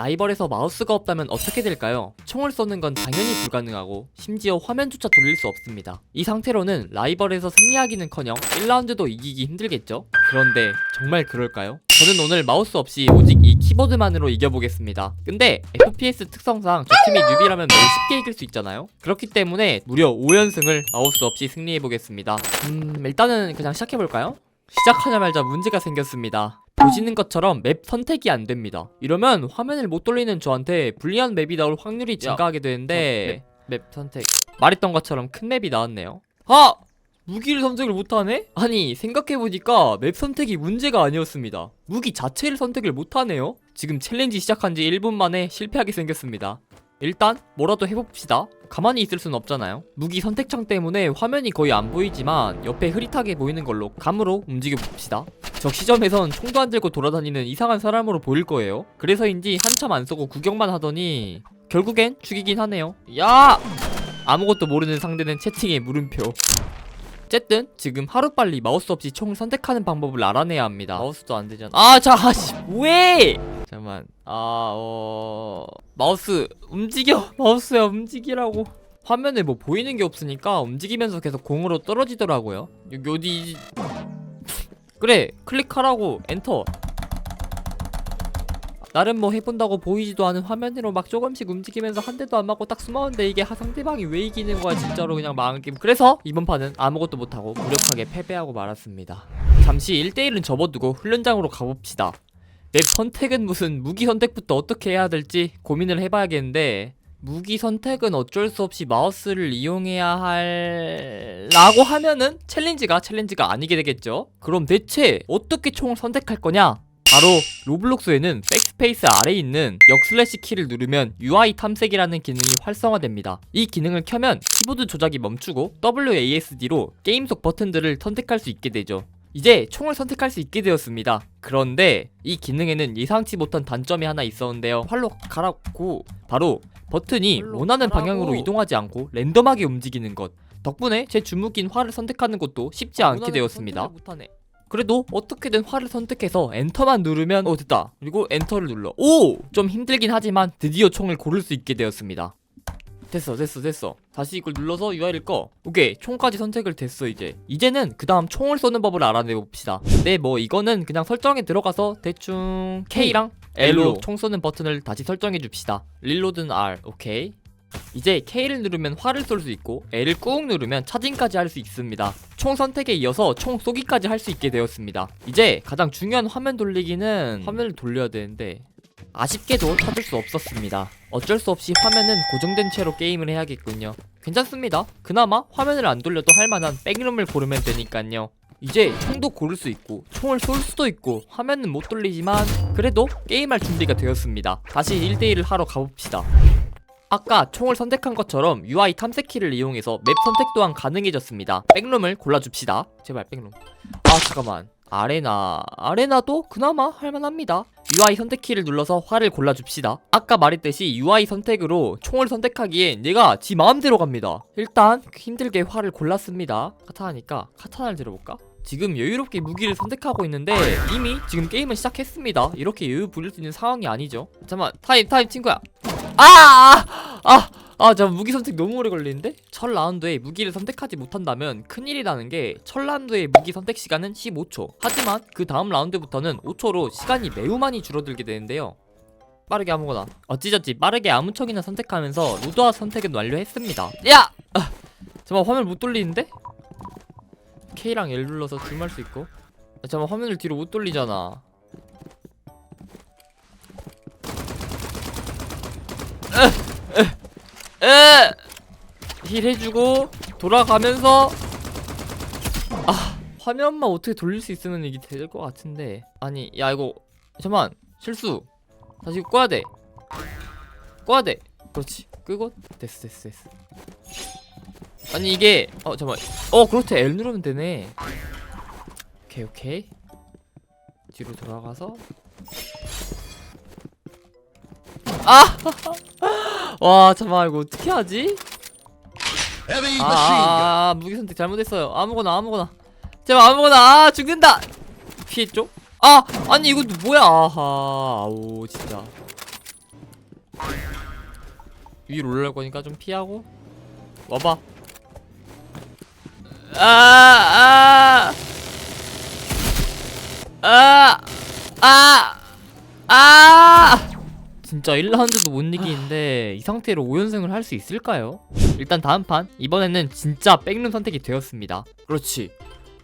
라이벌에서 마우스가 없다면 어떻게 될까요? 총을 쏘는 건 당연히 불가능하고 심지어 화면조차 돌릴 수 없습니다. 이 상태로는 라이벌에서 승리하기는커녕 1라운드도 이기기 힘들겠죠? 그런데 정말 그럴까요? 저는 오늘 마우스 없이 오직 이 키보드만으로 이겨보겠습니다. 근데 FPS 특성상 저 팀이 뉴비라면 매우 쉽게 이길 수 있잖아요? 그렇기 때문에 무려 5연승을 마우스 없이 승리해보겠습니다. 음 일단은 그냥 시작해볼까요? 시작하자마자 문제가 생겼습니다. 보시는 것처럼 맵 선택이 안 됩니다. 이러면 화면을 못 돌리는 저한테 불리한 맵이 나올 확률이 증가하게 되는데 맵, 선택 말했던 것처럼 큰 맵이 나왔네요. 아! 무기를 선택을 못하네? 아니 생각해보니까 맵 선택이 문제가 아니었습니다. 무기 자체를 선택을 못하네요? 지금 챌린지 시작한 지 1분 만에 실패하게 생겼습니다. 일단 뭐라도 해봅시다. 가만히 있을 순 없잖아요. 무기 선택창 때문에 화면이 거의 안 보이지만 옆에 흐릿하게 보이는 걸로 감으로 움직여 봅시다. 적 시점에선 총도 안 들고 돌아다니는 이상한 사람으로 보일 거예요. 그래서인지 한참 안 쏘고 구경만 하더니 결국엔 죽이긴 하네요. 야! 아무것도 모르는 상대는 채팅에 물음표. 어쨌든 지금 하루빨리 마우스 없이 총을 선택하는 방법을 알아내야 합니다. 마우스도 안 되잖아. 아, 자, 아씨, 왜? 잠깐만. 아, 어, 마우스 움직여. 마우스야 움직이라고. 화면에 뭐 보이는 게 없으니까 움직이면서 계속 공으로 떨어지더라고요. 여기 어디? 그래, 클릭하라고 엔터. 나름 뭐 해본다고 보이지도 않은 화면으로 막 조금씩 움직이면서 한 대도 안 맞고 딱 숨었는데 이게 하- 상대방이 왜 이기는 거야 진짜로 그냥 망한 게임 그래서 이번 판은 아무것도 못하고 무력하게 패배하고 말았습니다 잠시 1대1은 접어두고 훈련장으로 가봅시다 맵 선택은 무슨 무기 선택부터 어떻게 해야 될지 고민을 해봐야겠는데 무기 선택은 어쩔 수 없이 마우스를 이용해야 할... 라고 하면은 챌린지가 챌린지가 아니게 되겠죠 그럼 대체 어떻게 총을 선택할 거냐 바로 로블록스에는 백스페이스 아래에 있는 역슬래시 키를 누르면 UI 탐색이라는 기능이 활성화됩니다. 이 기능을 켜면 키보드 조작이 멈추고 WASD로 게임 속 버튼들을 선택할 수 있게 되죠. 이제 총을 선택할 수 있게 되었습니다. 그런데 이 기능에는 예상치 못한 단점이 하나 있었는데요. 활로 가라고 바로 버튼이 원하는 가라고. 방향으로 이동하지 않고 랜덤하게 움직이는 것. 덕분에 제 주무기인 활을 선택하는 것도 쉽지 않게 되었습니다. 그래도 어떻게든 활을 선택해서 엔터만 누르면 어 됐다 그리고 엔터를 눌러 오! 좀 힘들긴 하지만 드디어 총을 고를 수 있게 되었습니다 됐어 됐어 됐어. 다시 이걸 눌러서 UI를 꺼. 오케이 총까지 선택을 됐어 이제. 이제는 그 다음 총을 쏘는 법을 알아내봅시다. 네뭐 이거는 그냥 설정에 들어가서 대충 K랑 L로 총 쏘는 버튼을 다시 설정해 줍시다. 릴로드는 R 오케이. 이제 K를 누르면 활을 쏠 수 있고 L을 꾹 누르면 차징까지 할 수 있습니다. 총 선택에 이어서 총 쏘기까지 할 수 있게 되었습니다. 이제 가장 중요한 화면 돌리기는 화면을 돌려야 되는데 아쉽게도 찾을 수 없었습니다. 어쩔 수 없이 화면은 고정된 채로 게임을 해야겠군요. 괜찮습니다. 그나마 화면을 안 돌려도 할 만한 백룸을 고르면 되니까요. 이제 총도 고를 수 있고 총을 쏠 수도 있고 화면은 못 돌리지만 그래도 게임할 준비가 되었습니다. 다시 1대1을 하러 가봅시다. 아까 총을 선택한 것처럼 UI 탐색키를 이용해서 맵 선택 또한 가능해졌습니다. 백룸을 골라줍시다. 제발 백룸. 아 잠깐만. 아레나. 아레나도 그나마 할만합니다. UI 선택키를 눌러서 활을 골라줍시다. 아까 말했듯이 UI 선택으로 총을 선택하기에 얘가 지 마음대로 갑니다. 일단 힘들게 활을 골랐습니다. 카타나니까 카타나를 들어볼까? 지금 여유롭게 무기를 선택하고 있는데 이미 지금 게임을 시작했습니다. 이렇게 여유 부릴 수 있는 상황이 아니죠. 잠깐만 타임 타임 친구야. 아! 아! 아! 아, 저 무기 선택 너무 오래 걸리는데? 첫 라운드에 무기를 선택하지 못한다면 큰일이라는 게 첫 라운드의 무기 선택 시간은 15초. 하지만 그 다음 라운드부터는 5초로 시간이 매우 많이 줄어들게 되는데요. 빠르게 아무거나. 어찌저찌 빠르게 아무 척이나 선택하면서 루드와 선택은 완료했습니다. 야! 아, 잠깐만 화면 못 돌리는데? K랑 L 눌러서 줌할 수 있고. 아, 잠깐만 화면을 뒤로 못 돌리잖아. 에! 힐 해주고 돌아가면서 아 화면만 어떻게 돌릴 수 있으면 이게 될 것 같은데. 아니 야 이거 잠만 실수. 다시 꺼야 돼. 꺼야 돼. 그렇지. 끄고. 됐어 됐어 됐어. 아니 이게 어 잠만. 어 그렇대. L 누르면 되네. 오케이 오케이. 뒤로 돌아가서. 아! 와 잠깐만 이거 어떻게 하지? 아. 아, 아 무기 선택 잘못했어요. 아무거나 아무거나. 제발 아무거나. 아 죽는다! 피했죠? 아 아니 이거 뭐야? 아하 아우 진짜. 위로 올라갈 거니까 좀 피하고. 와봐. 아아아. 아, 아, 아! 진짜 1라운드도 못 이기는데 이 상태로 5연승을 할 수 있을까요? 일단 다음 판. 이번에는 진짜 백룸 선택이 되었습니다. 그렇지.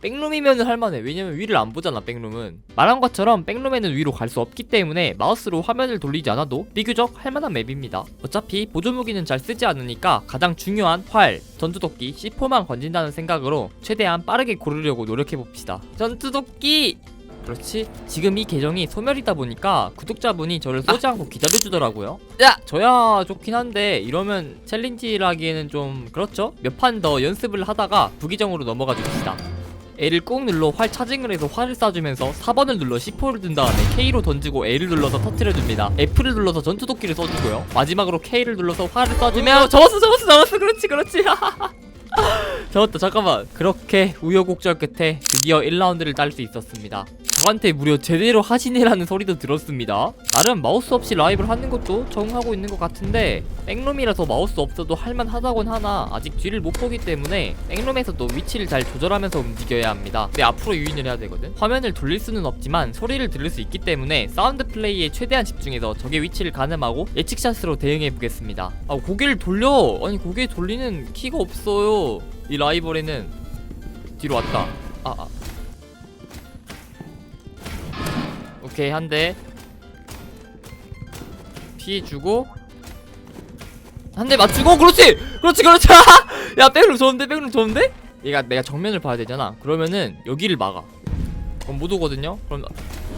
백룸이면 할만해. 왜냐면 위를 안 보잖아 백룸은. 말한 것처럼 백룸에는 위로 갈 수 없기 때문에 마우스로 화면을 돌리지 않아도 비교적 할만한 맵입니다. 어차피 보조무기는 잘 쓰지 않으니까 가장 중요한 활, 전투도끼, C4만 건진다는 생각으로 최대한 빠르게 고르려고 노력해봅시다. 전투도끼! 그렇지? 지금 이 계정이 소멸이다 보니까 구독자분이 저를 쏘지 않고 기다려주더라고요. 야! 저야 좋긴 한데 이러면 챌린지라기에는 좀 그렇죠? 몇 판 더 연습을 하다가 부기정으로 넘어가 줍시다. A를 꾹 눌러 활 차징을 해서 활을 쏴주면서 4번을 눌러 C4를 든 다음에 K로 던지고 A를 눌러서 터트려줍니다. F를 눌러서 전투도끼를 써주고요. 마지막으로 K를 눌러서 활을 쏴주면 접었어 접었어 접었어! 그렇지 그렇지! 잡았다 잠깐만! 그렇게 우여곡절 끝에 드디어 1라운드를 딸 수 있었습니다 저한테 무려 제대로 하시네라는 소리도 들었습니다. 나름 마우스 없이 라이브를 하는 것도 적응하고 있는 것 같은데 백룸이라서 마우스 없어도 할만하다곤 하나 아직 뒤를 못 보기 때문에 백룸에서도 위치를 잘 조절하면서 움직여야 합니다. 근데 앞으로 유인을 해야 되거든. 화면을 돌릴 수는 없지만 소리를 들을 수 있기 때문에 사운드 플레이에 최대한 집중해서 적의 위치를 가늠하고 예측샷으로 대응해 보겠습니다. 아 고개를 돌려! 아니 고개 돌리는 키가 없어요. 이 라이벌에는 뒤로 왔다. 아, 아. 오케이 한 대. 피해주고. 한 대 맞추고 그렇지! 그렇지 그렇지! 야 백룸 좋은데? 백룸 좋은데? 얘가 내가 정면을 봐야 되잖아. 그러면은 여기를 막아. 그럼 못 오거든요? 그럼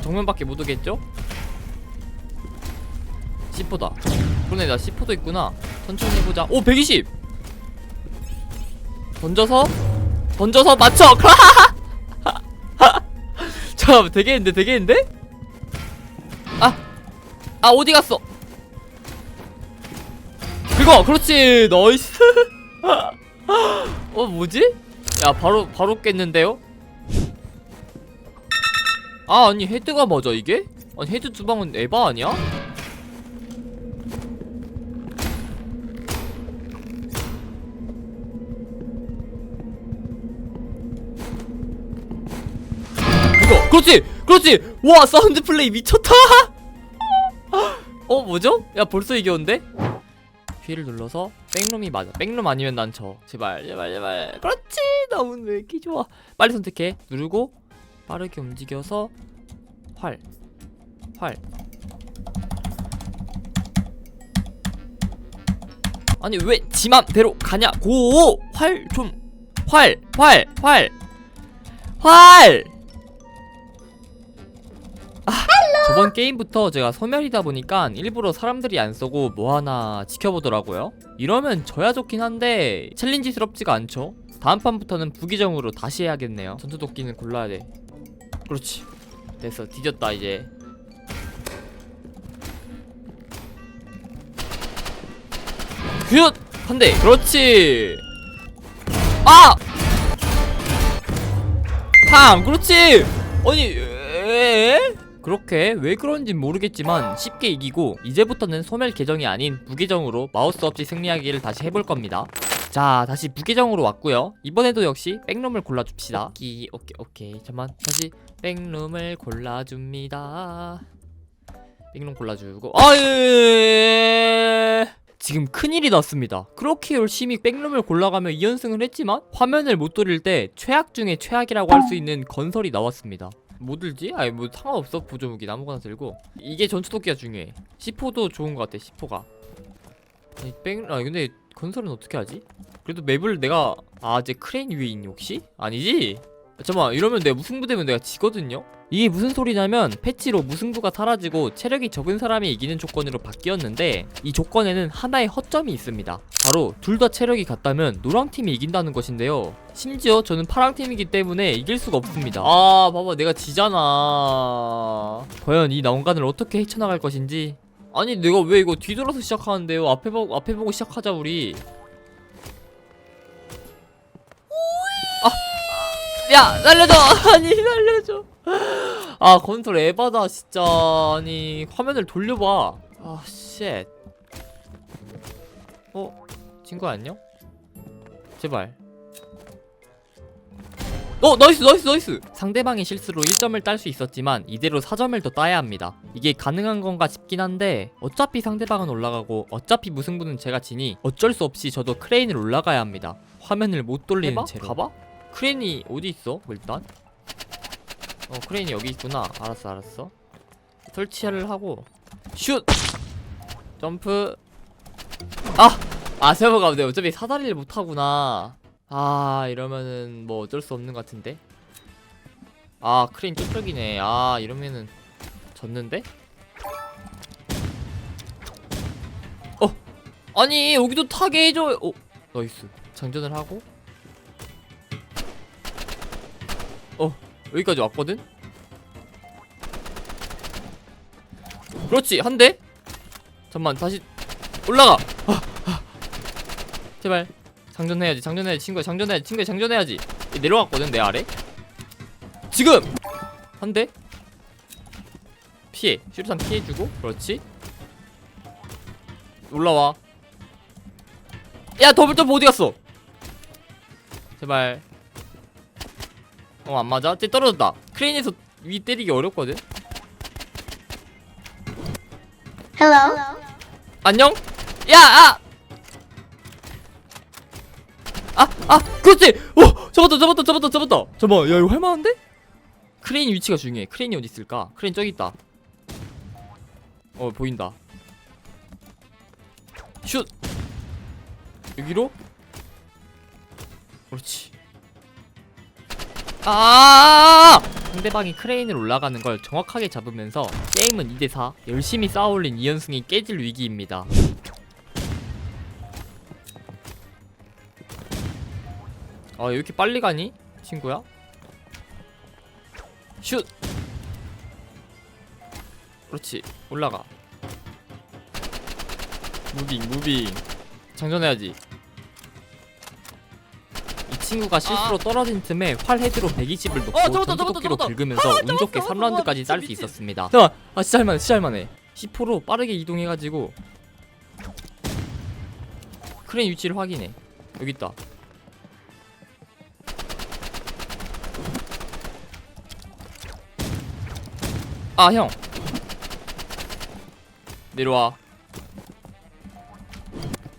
정면밖에 못 오겠죠? C4다. 그러네 나 C4도 있구나. 천천히 해보자. 오 120 던져서? 던져서 맞춰! 잠깐만 되겠는데 되겠는데? 아! 아 어디 갔어? 그거 그렇지 나이스 어 뭐지? 야 바로 바로 깼는데요? 아 아니 헤드가 맞아 이게? 아니 헤드 두 방은 에바 아니야? 그거 그렇지 그렇지 와 사운드 플레이 미쳤다 어 뭐죠? 야 벌써 이겼는데? B를 눌러서 백룸이 맞아. 백룸 아니면 난져 제발 제발 제발. 그렇지! 나mun 왜 이렇게 좋아. 빨리 선택해. 누르고 빠르게 움직여서 활. 활. 아니 왜 지맘대로 가냐고! 활 좀. 활 활 활. 활 저번 게임부터 제가 소멸이다 보니까 일부러 사람들이 안 쏘고 뭐 하나 지켜보더라고요. 이러면 져야 좋긴 한데 챌린지스럽지가 않죠. 다음 판부터는 부기정으로 다시 해야겠네요. 전투도끼는 골라야 돼. 그렇지. 됐어. 뒤졌다 이제. 슛! 한 대. 그렇지. 아! 팡! 그렇지. 아니 에? 그렇게 왜 그런진 모르겠지만 쉽게 이기고 이제부터는 소멸 계정이 아닌 부계정으로 마우스 없이 승리하기를 다시 해볼 겁니다. 자 다시 부계정으로 왔고요. 이번에도 역시 백룸을 골라줍시다. 오케이 오케이 오케이 잠만 다시 백룸을 골라줍니다. 백룸 골라주고 아예 지금 큰일이 났습니다. 그렇게 열심히 백룸을 골라가며 2연승을 했지만 화면을 못 돌릴 때 최악 중에 최악이라고 할 수 있는 건설이 나왔습니다. 뭐 들지? 아니 뭐 상관없어 보조무기 아무거나 들고 이게 전투도끼가 중요해 C4도 좋은 것 같아 C4가 아니 뺑.. 아 근데 건설은 어떻게 하지? 그래도 맵을 내가 아 이제 크레인 위에 있니 혹시? 아니지? 잠깐만 이러면 내가 무승부되면 내가 지거든요? 이게 무슨 소리냐면 패치로 무승부가 사라지고 체력이 적은 사람이 이기는 조건으로 바뀌었는데 이 조건에는 하나의 허점이 있습니다. 바로 둘 다 체력이 같다면 노랑팀이 이긴다는 것인데요. 심지어 저는 파랑팀이기 때문에 이길 수가 없습니다. 아 봐봐 내가 지잖아. 과연 이 난관을 어떻게 헤쳐나갈 것인지? 아니 내가 왜 이거 뒤돌아서 시작하는데요? 앞에, 보, 앞에 보고 시작하자 우리. 아, 야 살려줘! 아니 살려줘 아 컨트롤 에바다 진짜. 아니 화면을 돌려봐. 아쉣. 어? 친구 안녕? 제발. 어 나이스 나이스 나이스! 상대방의 실수로 1점을 딸 수 있었지만 이대로 4점을 더 따야 합니다. 이게 가능한 건가 싶긴 한데 어차피 상대방은 올라가고 어차피 무승부는 제가 지니 어쩔 수 없이 저도 크레인을 올라가야 합니다. 화면을 못 돌리는 해봐? 채로. 가봐? 크레인이 어디 있어 일단 어 크레인이 여기 있구나. 알았어 알았어. 설치를 하고. 슛! 점프. 아! 아 세버가 근데 어차피 사다리를 못하구나. 아 이러면은 뭐 어쩔 수 없는 것 같은데? 아 크레인 쪽쪽이네. 아 이러면은 졌는데? 어! 아니 여기도 타게 해줘. 어 나이스. 장전을 하고. 어 여기까지 왔거든? 그렇지 한 대? 잠만 다시 올라가! 아, 아. 제발 장전해야지 장전해야지 친구야 장전해야지 친구야 장전해야지. 얘 내려갔거든 내 아래? 지금! 한 대? 피해 슈루탄 피해주고? 그렇지? 올라와. 야 더블 점프 어디 갔어? 제발 어 안 맞아 쟤 떨어졌다 크레인에서 위 때리기 어렵거든 Hello. 안녕? 야, 아! 아, 아, 그렇지! 오! 잡았다, 잡았다, 잡았다, 잡았다! 잠깐만, 야, 이거 할만한데? 크레인 위치가 중요해. 크레인이 어디 있을까? 크레인 저기 있다. 어, 보인다. 슛! 여기로? 그렇지. 아! 상대방이 크레인을 올라가는 걸 정확하게 잡으면서 게임은 2대4 열심히 쌓아올린 2연승이 깨질 위기입니다. 아, 왜 이렇게 빨리 가니? 친구야? 슛! 그렇지. 올라가. 무빙, 무빙. 장전해야지. 이 친구가 실수로 떨어진 틈에 활 헤드로 120을 놓고 아. 어, 전투도끼로. 긁으면서 운 좋게 잡았어, 3라운드까지 진짜 딸수 미친. 있었습니다. 잠깐만, 아 진짜 할만해, 진짜 할만해. 10%로 빠르게 이동해가지고 크레인 위치를 확인해. 여기 있다. 아 형. 내려와.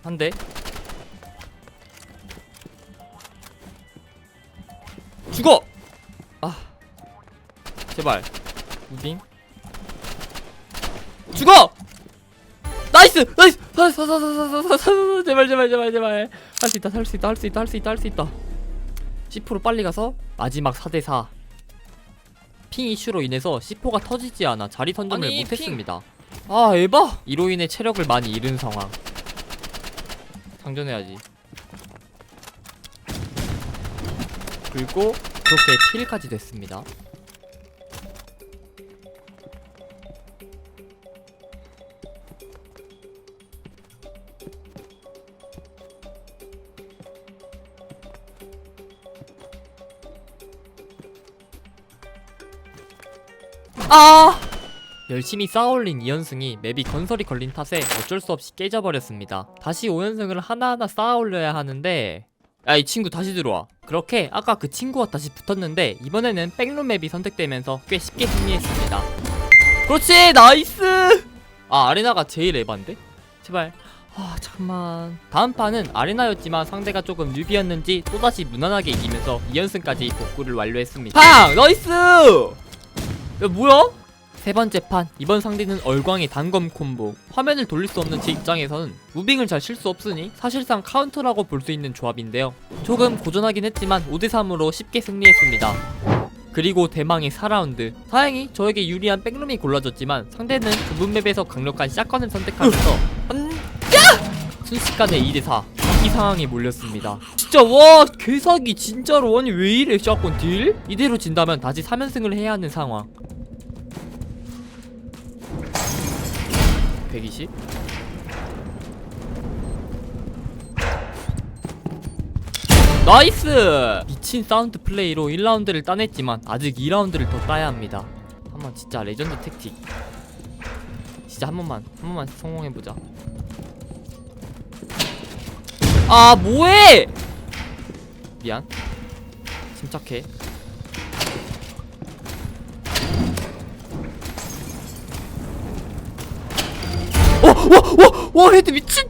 한 대. 죽어! 아 제발 무빙 죽어! 나이스! 나이스! 사사사사사사사 제발 제발 제발 제발 할 수 있다 할 수 있다 할 수 있다 할 수 있다 할 수 있다 10% 빨리 가서 마지막 4대4 핑 이슈로 인해서 C4가 터지지 않아 자리 선점을 아니, 못했습니다 아 에바! 이로 인해 체력을 많이 잃은 상황 장전해야지 그리고 그렇게 킬까지 됐습니다. 아! 열심히 쌓아올린 2연승이 맵이 건설이 걸린 탓에 어쩔 수 없이 깨져버렸습니다. 다시 5연승을 하나하나 쌓아올려야 하는데 야 이 친구 다시 들어와 그렇게 아까 그 친구와 다시 붙었는데 이번에는 백룸 맵이 선택되면서 꽤 쉽게 승리했습니다 그렇지 나이스 아 아레나가 제일 에반데? 제발 아 잠깐만 다음 판은 아레나였지만 상대가 조금 뉴비였는지 또다시 무난하게 이기면서 2연승까지 복구를 완료했습니다 팡! 나이스! 야 뭐야? 세 번째 판. 이번 상대는 얼광의 단검 콤보. 화면을 돌릴 수 없는 제 입장에서는 무빙을 잘칠수 없으니 사실상 카운터라고 볼 수 있는 조합인데요. 조금 고전하긴 했지만 5대3으로 쉽게 승리했습니다. 그리고 대망의 4라운드. 다행히 저에게 유리한 백룸이 골라졌지만 상대는 좁은 맵에서 강력한 샷건을 선택하면서 안... 야! 순식간에 2대4 이 상황이 몰렸습니다. 진짜 와 개사기 진짜로. 아니 왜 이래 샷건 딜? 이대로 진다면 다시 3연승을 해야 하는 상황 120 나이스! 미친 사운드 플레이로 1라운드를 따냈지만 아직 2라운드를 더 따야 합니다. 한번 진짜 레전드 택틱. 진짜 한 번만 한 번만 성공해보자. 아 뭐해! 미안. 침착해 와와와 헤드 미친.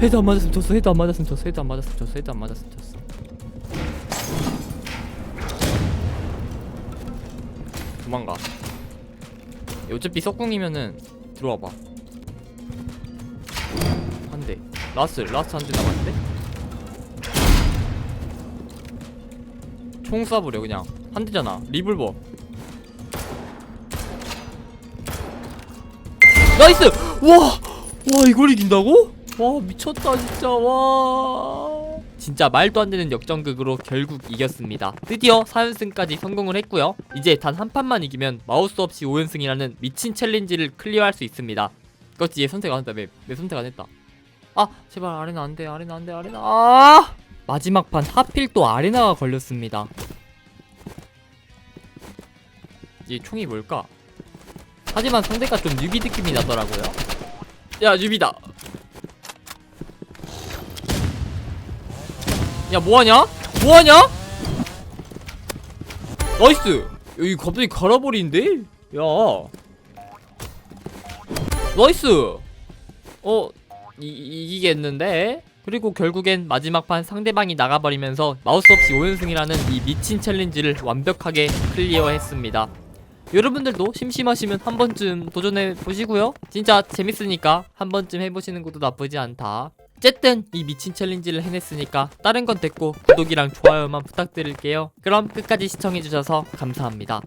헤드 안 맞았으면 졌어 헤드 안 맞았으면 졌어 헤드 안 맞았으면 졌어 헤드 안 맞았으면 졌어. 도망가. 어차피 석궁이면은 들어와봐. 한대. 라스 라스 한 대 남았는데? 총 쏴버려 그냥. 한 대잖아. 리볼버 나이스 와와 이걸 이긴다고 와 미쳤다 진짜 와 진짜 말도 안 되는 역전극으로 결국 이겼습니다. 드디어 4연승까지 성공을 했고요. 이제 단 한 판만 이기면 마우스 없이 5연승이라는 미친 챌린지를 클리어할 수 있습니다. 그렇지 얘 선택 안 했다 맵. 맵 선택 안 했다. 아 제발 아레나 안돼 아레나 안돼 아레나 아 마지막 판 하필 또 아레나가 걸렸습니다. 이 총이 뭘까? 하지만 상대가 좀 뉴비 느낌이 나더라고요. 야 뉴비다. 야 뭐하냐? 뭐하냐? 나이스 여기 갑자기 갈아버리는데? 야 나이스 어 이, 이기겠는데? 그리고 결국엔 마지막 판 상대방이 나가버리면서 마우스 없이 5연승이라는 이 미친 챌린지를 완벽하게 클리어했습니다 여러분들도 심심하시면 한 번쯤 도전해 보시고요. 진짜 재밌으니까 한 번쯤 해보시는 것도 나쁘지 않다. 어쨌든 이 미친 챌린지를 해냈으니까 다른 건 됐고 구독이랑 좋아요만 부탁드릴게요. 그럼 끝까지 시청해주셔서 감사합니다.